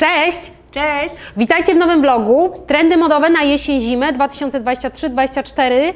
Cześć! Cześć! Witajcie w nowym vlogu. Trendy modowe na jesień-zimę 2023-2024.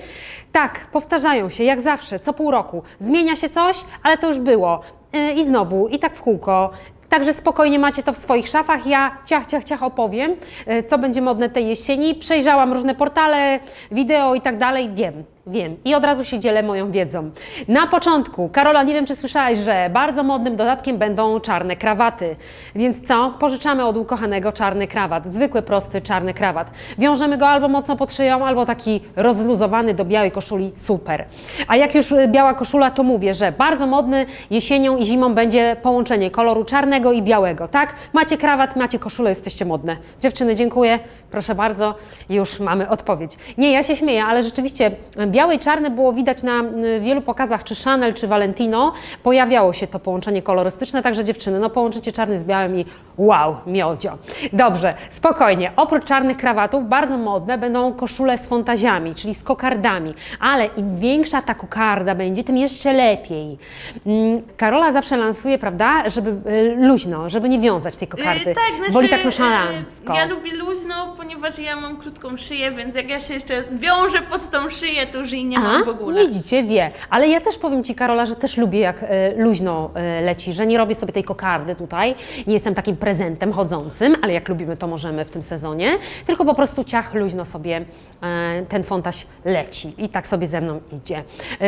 Tak, powtarzają się jak zawsze, co pół roku. Zmienia się coś, ale to już było. Yy, I znowu, i tak w kółko. Także spokojnie macie to w swoich szafach. Ja ciach, ciach, ciach opowiem, yy, co będzie modne tej jesieni. Przejrzałam różne portale, wideo i tak dalej. Wiem, wiem. I od razu się dzielę moją wiedzą. Na początku, Karola, nie wiem czy słyszałaś, że bardzo modnym dodatkiem będą czarne krawaty. Więc co? Pożyczamy od ukochanego czarny krawat. Zwykły, prosty czarny krawat. Wiążemy go albo mocno pod szyją, albo taki rozluzowany do białej koszuli. Super. A jak już y, biała koszula, to mówię, że bardzo modny jesienią i zimą będzie połączenie koloru czarnego i białego, tak? Macie krawat, macie koszulę, jesteście modne. Dziewczyny, dziękuję. Proszę bardzo, już mamy odpowiedź. Nie, ja się śmieję, ale rzeczywiście białe i czarne było widać na wielu pokazach, czy Chanel, czy Valentino. Pojawiało się to połączenie kolorystyczne, także dziewczyny, no połączycie czarny z białym i wow, miodzio. Dobrze, spokojnie. Oprócz czarnych krawatów bardzo modne będą koszule z fontaziami, czyli z kokardami, ale im większa ta kokarda będzie, tym jeszcze lepiej. Mm, Karola zawsze lansuje, prawda, żeby y, luźno, żeby nie wiązać tej kokardy. Yy, tak, znaczy, Woli tak nonszalancko. Ja lubię luźno, ponieważ ja mam krótką szyję, więc jak ja się jeszcze zwiążę pod tą szyję, to już nie mam w ogóle. widzicie, wie. Ale ja też powiem Ci, Karola, że też lubię, jak e, luźno e, leci, że nie robię sobie tej kokardy tutaj. Nie jestem takim prezentem chodzącym, ale jak lubimy, to możemy w tym sezonie. Tylko po prostu ciach luźno sobie e, ten fontaś leci i tak sobie ze mną idzie.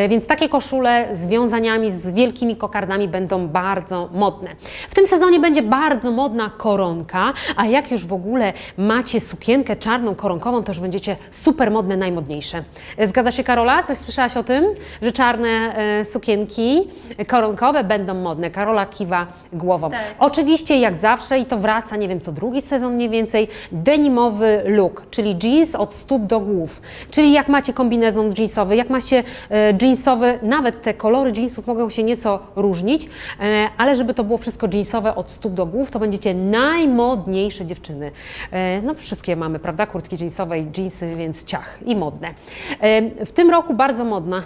Więc takie koszule z wiązaniami, z wielkimi kokardami będą bardzo modne. W tym sezonie będzie bardzo modna koronka, a jak już w ogóle macie sukienkę czarną koronkową, to już będziecie super modne, najmodniejsze. Zgadza się Karola? Coś słyszałaś o tym, że czarne e, sukienki koronkowe będą modne? Karola kiwa głową. Tak. Oczywiście jak zawsze i to wraca, nie wiem, co drugi sezon mniej więcej, denimowy look, czyli jeans od stóp do głów. Czyli jak macie kombinezon jeansowy, jak macie e, jeansowy, nawet te kolory jeansów mogą się nieco różnić, e, ale żeby to było wszystko jeansowe od stóp do głów, to będziecie najmodniejsze dziewczyny. E, no wszystkie mamy, prawda, kurtki jeansowe i jeansy, więc ciach i modne. E, w tym roku bardzo modna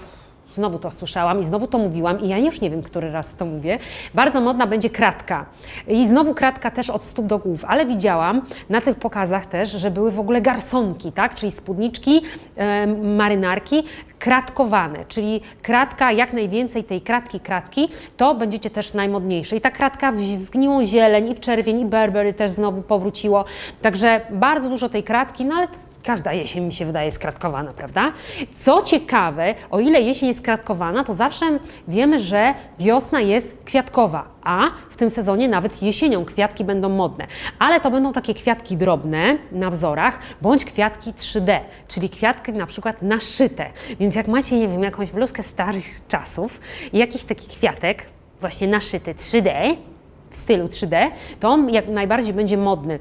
Znowu to słyszałam i znowu to mówiłam i ja już nie wiem, który raz to mówię. Bardzo modna będzie kratka. I znowu kratka też od stóp do głów, ale widziałam na tych pokazach też, że były w ogóle garsonki, tak? Czyli spódniczki, e, marynarki kratkowane, czyli kratka, jak najwięcej tej kratki, kratki, to będziecie też najmodniejsze. I ta kratka w zgniłą zieleń i w czerwień i Burberry też znowu powróciło. Także bardzo dużo tej kratki, no ale każda jesień mi się wydaje jest prawda? Co ciekawe, o ile jesień jest kratkowana, to zawsze wiemy, że wiosna jest kwiatkowa, a w tym sezonie nawet jesienią kwiatki będą modne. Ale to będą takie kwiatki drobne na wzorach, bądź kwiatki 3D, czyli kwiatki na przykład naszyte. Więc jak macie, nie wiem, jakąś bluzkę starych czasów i jakiś taki kwiatek, właśnie naszyty 3D, w stylu 3D, to on jak najbardziej będzie modny.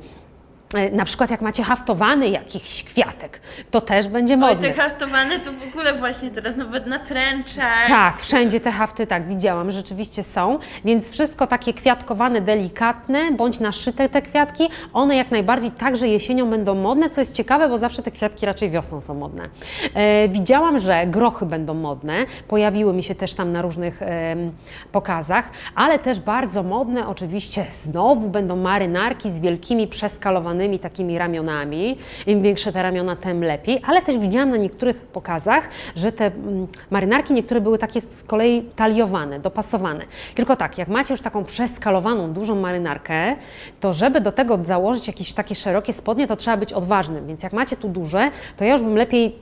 E, Na przykład jak macie haftowany jakiś kwiatek, to też będzie Oj, modny. te haftowane to w ogóle właśnie teraz nawet na tręczach. Tak, wszędzie te hafty, tak, widziałam, rzeczywiście są, więc wszystko takie kwiatkowane, delikatne, bądź naszyte te kwiatki, one jak najbardziej także jesienią będą modne, co jest ciekawe, bo zawsze te kwiatki raczej wiosną są modne. E, widziałam, że grochy będą modne, pojawiły mi się też tam na różnych em, pokazach, ale też bardzo modne oczywiście znowu będą marynarki z wielkimi przeskalowanymi takimi ramionami. Im większe te ramiona, tym lepiej, ale też widziałam na niektórych pokazach, że te mm, marynarki niektóre były takie z kolei taliowane, dopasowane. Tylko tak, jak macie już taką przeskalowaną, dużą marynarkę, to żeby do tego założyć jakieś takie szerokie spodnie, to trzeba być odważnym. Więc jak macie tu duże, to ja już bym lepiej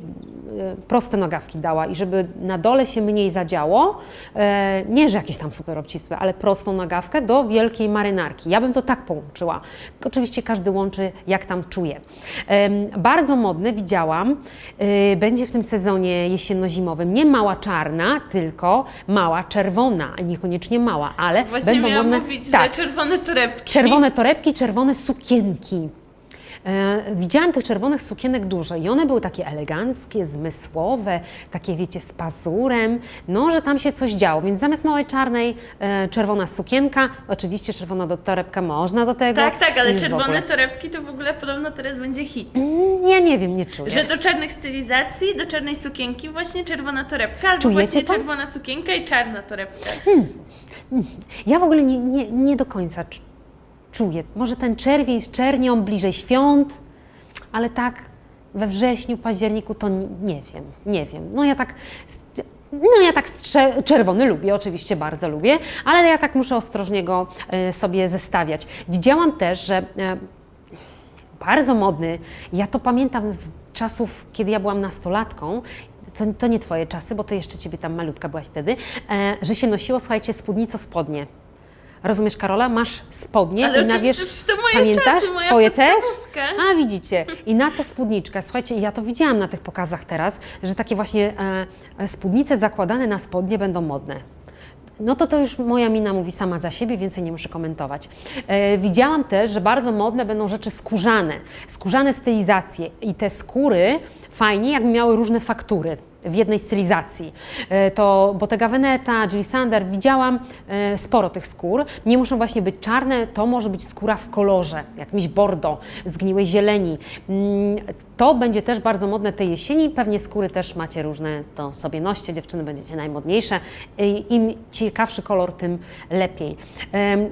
proste nogawki dała i żeby na dole się mniej zadziało, e, nie, że jakieś tam super obcisłe, ale prostą nogawkę do wielkiej marynarki. Ja bym to tak połączyła. Oczywiście każdy łączy jak tam czuje. Bardzo modny widziałam, y, będzie w tym sezonie jesienno-zimowym nie mała czarna, tylko mała czerwona, niekoniecznie mała, ale Właśnie będą miałam modne mówić, tak, czerwone torebki. Czerwone torebki, czerwone sukienki. E, widziałam tych czerwonych sukienek dużo i one były takie eleganckie, zmysłowe, takie wiecie, z pazurem, no, że tam się coś działo, więc zamiast małej czarnej, e, czerwona sukienka, oczywiście czerwona do torebka można do tego. Tak, tak, ale czerwone torebki to w ogóle podobno teraz będzie hit. Mm, Ja nie wiem, nie czuję. Że do czarnych stylizacji, do czarnej sukienki właśnie czerwona torebka, albo Czujecie właśnie to? czerwona sukienka i czarna torebka. Ja w ogóle nie, nie, nie do końca czuję. Może ten czerwień z czernią bliżej świąt, ale tak we wrześniu, październiku to nie, wiem, nie wiem. No ja tak, no ja tak czerwony lubię, oczywiście bardzo lubię, ale ja tak muszę ostrożnie go e, sobie zestawiać. Widziałam też, że e, bardzo modny. Ja to pamiętam z czasów, kiedy ja byłam nastolatką. To, to nie twoje czasy, bo to jeszcze ciebie tam malutka byłaś wtedy, e, że się nosiło, słuchajcie, spódnico spodnie. Rozumiesz, Karola? Masz spodnie Ale i na wierzch... to moje Pamiętasz? czasy, moja Twoje też? A widzicie. I na to spódniczka. Słuchajcie, ja to widziałam na tych pokazach teraz, że takie właśnie e, e, spódnice zakładane na spodnie będą modne. No to to już moja mina mówi sama za siebie, więcej nie muszę komentować. E, widziałam też, że bardzo modne będą rzeczy skórzane, skórzane stylizacje i te skóry fajnie, jakby miały różne faktury w jednej stylizacji. E, To Bottega Veneta, Jill Sander, widziałam e, sporo tych skór. Nie muszą właśnie być czarne, to może być skóra w kolorze, jakimś bordo, zgniłej zieleni. Mm, To będzie też bardzo modne tej jesieni. Pewnie skóry też macie różne, to sobie noście, dziewczyny będziecie najmodniejsze. I Im ciekawszy kolor, tym lepiej.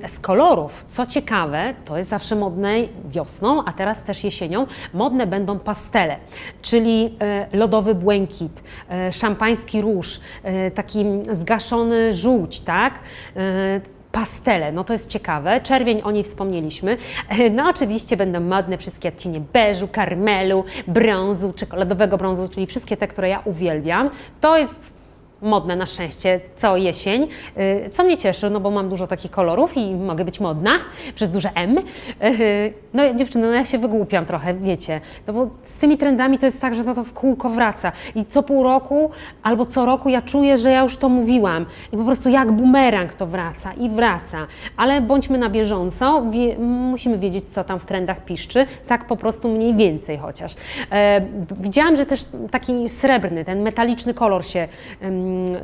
Z kolorów, co ciekawe, to jest zawsze modne wiosną, a teraz też jesienią, modne będą pastele, czyli e, lodowy błękit, e, szampański róż, e, taki zgaszony żółć, tak? E, Pastele, no to jest ciekawe. Czerwień, o niej wspomnieliśmy. E, No oczywiście będą modne wszystkie odcienie beżu, karmelu, brązu, czekoladowego brązu, czyli wszystkie te, które ja uwielbiam. To jest modne na szczęście co jesień, y, co mnie cieszy, no bo mam dużo takich kolorów i mogę być modna przez duże M. Y, No dziewczyny, no ja się wygłupiam trochę, wiecie, no bo z tymi trendami to jest tak, że to, to w kółko wraca. I co pół roku albo co roku ja czuję, że ja już to mówiłam. I po prostu jak bumerang to wraca i wraca, ale bądźmy na bieżąco, wie, musimy wiedzieć, co tam w trendach piszczy, tak po prostu mniej więcej chociaż. E, widziałam, że też taki srebrny, ten metaliczny kolor się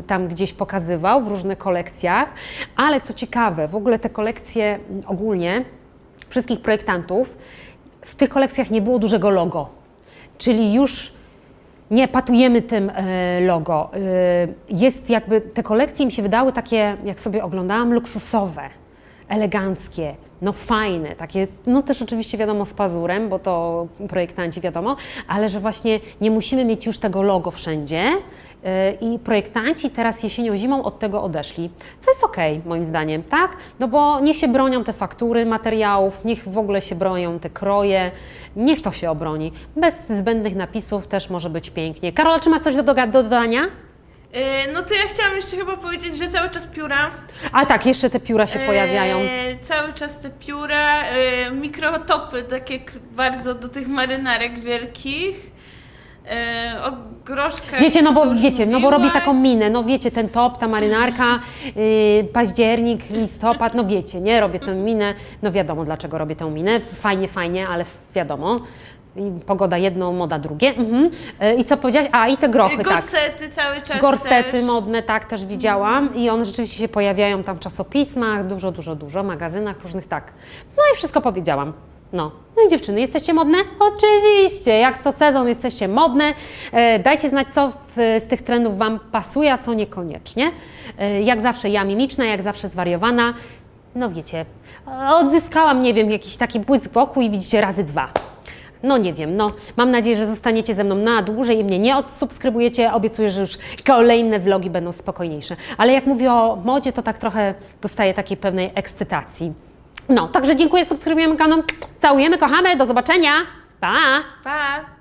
tam gdzieś pokazywał w różnych kolekcjach, ale co ciekawe, w ogóle te kolekcje m, ogólnie wszystkich projektantów, w tych kolekcjach nie było dużego logo, czyli już nie patujemy tym e, logo. E, Jest jakby, te kolekcje mi się wydały takie, jak sobie oglądałam, luksusowe, eleganckie, no fajne, takie, no też oczywiście wiadomo z pazurem, bo to projektanci wiadomo, ale że właśnie nie musimy mieć już tego logo wszędzie i projektanci teraz jesienią, zimą od tego odeszli, co jest okej moim zdaniem, tak? No bo niech się bronią te faktury materiałów, niech w ogóle się bronią te kroje, niech to się obroni. Bez zbędnych napisów też może być pięknie. Karola, czy masz coś do, do dodania? E, No to ja chciałam jeszcze chyba powiedzieć, że cały czas pióra. A tak, jeszcze te pióra się pojawiają. E, cały czas te pióra, e, mikrotopy, takie bardzo do tych marynarek wielkich. E, o groszkach. Wiecie, no bo wiecie, no bo robi taką minę, no wiecie, ten top, ta marynarka, yy, październik, listopad, no wiecie, nie, robię tę minę, no wiadomo dlaczego robię tę minę, fajnie, fajnie, ale wiadomo, I pogoda jedno, moda drugie. Mhm. Yy, I co powiedziałaś? A, i te grochy, tak. Gorsety cały czas Gorsety też. modne, tak, też widziałam i one rzeczywiście się pojawiają tam w czasopismach, dużo, dużo, dużo, magazynach różnych, tak. No i wszystko powiedziałam. No. No i dziewczyny, jesteście modne? Oczywiście, jak co sezon jesteście modne. E, dajcie znać, co w, z tych trendów Wam pasuje, a co niekoniecznie. E, jak zawsze ja mimiczna, jak zawsze zwariowana. No wiecie, odzyskałam, nie wiem, jakiś taki błysk wokół i widzicie razy dwa. No nie wiem, no mam nadzieję, że zostaniecie ze mną na dłużej i mnie nie odsubskrybujecie. Obiecuję, że już kolejne vlogi będą spokojniejsze. Ale jak mówię o modzie, to tak trochę dostaję takiej pewnej ekscytacji. No, także dziękuję, subskrybujemy kanał, całujemy, kochamy, do zobaczenia, pa! Pa!